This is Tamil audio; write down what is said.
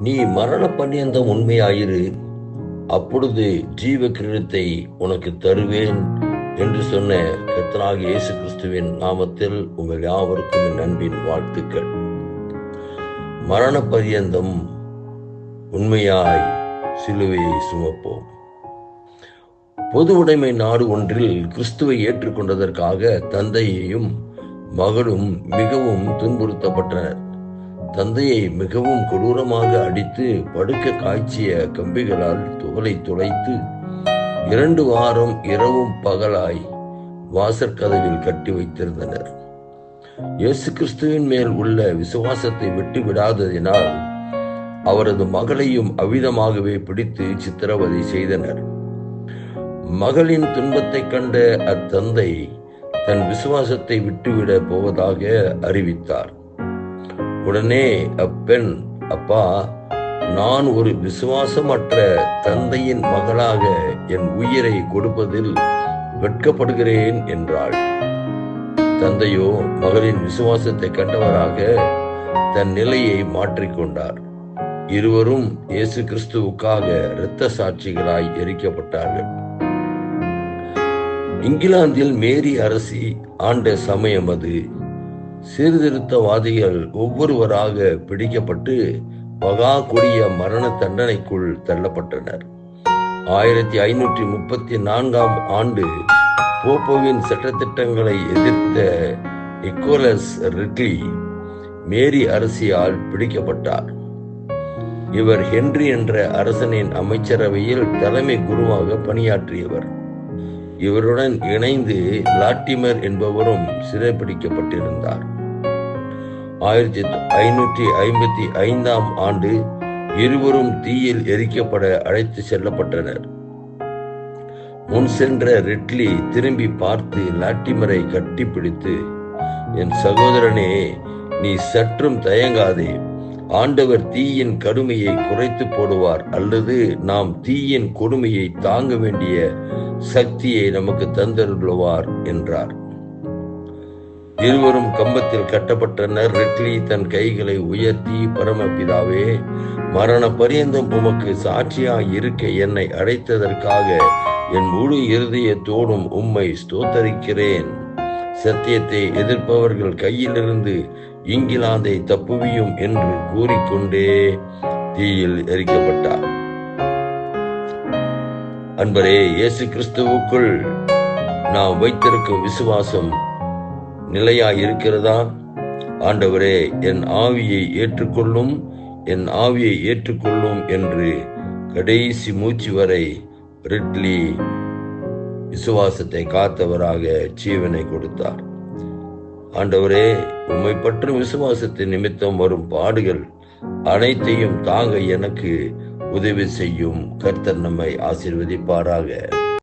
நீ மரண பர்யந்தம் உண்மையாயிரு. அப்பொழுது ஜீவ கிரீடத்தை உனக்கு தருவேன் என்று சொன்ன கர்த்தராகிய இயேசு கிறிஸ்துவின் நாமத்தில் உங்கள் யாவருக்கும் என் அன்பின் வாழ்த்துக்கள். மரண பரியந்தம் உண்மையாய் சிலுவையை சுமப்போம். பொது உடைமை நாடு ஒன்றில் கிறிஸ்துவை ஏற்றுக்கொண்டதற்காக தந்தையையும் மகளும் மிகவும் துன்புறுத்தப்பட்டனர். தந்தையை மிகவும் கொடூரமாக அடித்து படுக்க காய்ச்சிய கம்பிகளால் துகளை துளைத்து இரண்டு வாரம் இரவும் பகலாய் வாசற்கதவில் கட்டி வைத்திருந்தனர். இயேசு கிறிஸ்துவின் மேல் உள்ள விசுவாசத்தை விட்டு விடாததினால் அவரது மகளையும் அவ்விதமாகவே பிடித்து சித்திரவதை செய்தனர். மகளின் துன்பத்தை கண்ட அத்தந்தை தன் விசுவாசத்தை விட்டுவிட போவதாக அறிவித்தார். உடனே அப்பெண் அப்பா நான் ஒரு விசுவாசமற்ற தந்தையின் மகளாக என் உயிரை கொடுப்பதில் வெட்கப்படுகிறேன் என்றாள். தந்தையோ மகளின் விசுவாசத்தை கண்டவராக தன் நிலையை மாற்றிக்கொண்டார் இருவரும் இயேசு கிறிஸ்துவுக்காக இரத்த சாட்சிகளாய் எரிக்கப்பட்டார்கள். இங்கிலாந்தில் மேரி அரசி ஆண்ட சமயம் அது. சீர்திருத்தவாதிகள் ஒவ்வொருவராக பிடிக்கப்பட்டு மகா கொடிய மரண தண்டனைக்குள் தள்ளப்பட்டனர். ஆயிரத்தி ஐநூற்றி முப்பத்தி நான்காம் ஆண்டு போப்போவின் சட்டத்திட்டங்களை எதிர்த்த நிக்கோலஸ் ரிட்லி மேரி அரசியால் பிடிக்கப்பட்டார். இவர் ஹென்றி என்ற அரசனின் அமைச்சரவையில் தலைமை குருவாக பணியாற்றியவர். இவருடன் இணைந்து லாட்டிமர் என்பவரும் சிறைப்பிடிக்கப்பட்டிருந்தார் ஆயிரத்தி ஐநூற்றி ஐம்பத்தி ஐந்தாம் ஆண்டு இருவரும் தீயில் எரிக்கப்பட அழைத்து செல்லப்பட்டனர். முன் சென்ற ரிட்லி திரும்பி பார்த்து லாட்டிமரை கட்டிப்பிடித்து என் சகோதரனே நீ சற்றும் தயங்காதே. ஆண்டவர் தீயின் கடுமையை குறைத்து போடுவார் அல்லது நாம் தீயின் கொடுமையை தாங்க வேண்டிய சக்தியை நமக்கு தந்தருள்வார் என்றார். இருவரும் கம்பத்தில் கட்டப்பட்டனர். ரெட்லி தன் கைகளை உயர்த்தி பரமபிதாவே மரண பரியந்தம் உமக்கு சாட்சியாய் இருக்க என்னை அழைத்ததற்காக என் முழு இருதயத்தோடும் உம்மை ஸ்தோத்தரிக்கிறேன். சத்தியத்தை எதிர்ப்பவர்கள் கையிலிருந்து இங்கிலாந்தை தப்புவியும் என்று கூறிக்கொண்டே தீயில் எரிக்கப்பட்டார். அன்பரே இயேசு கிறிஸ்துவுக்குள் நாம் வைத்திருக்கும் விசுவாசம் நிலையா இருக்கிறதா ஆண்டவரே என் ஆவியை ஏற்றுக்கொள்ளும் என் ஆவியை ஏற்றுக்கொள்ளும் என்று கடைசி மூச்சு வரை ரிட்லி விசுவாசத்தை காத்தவராக ஜீவனை கொடுத்தார். ஆண்டவரே உம்மை பற்றும் விசுவாசத்தின் நிமித்தம் வரும் பாடுகள் அனைத்தையும் தாங்க எனக்கு உதவி செய்யும் கர்த்தர் நம்மை ஆசிர்வதிப்பாராக.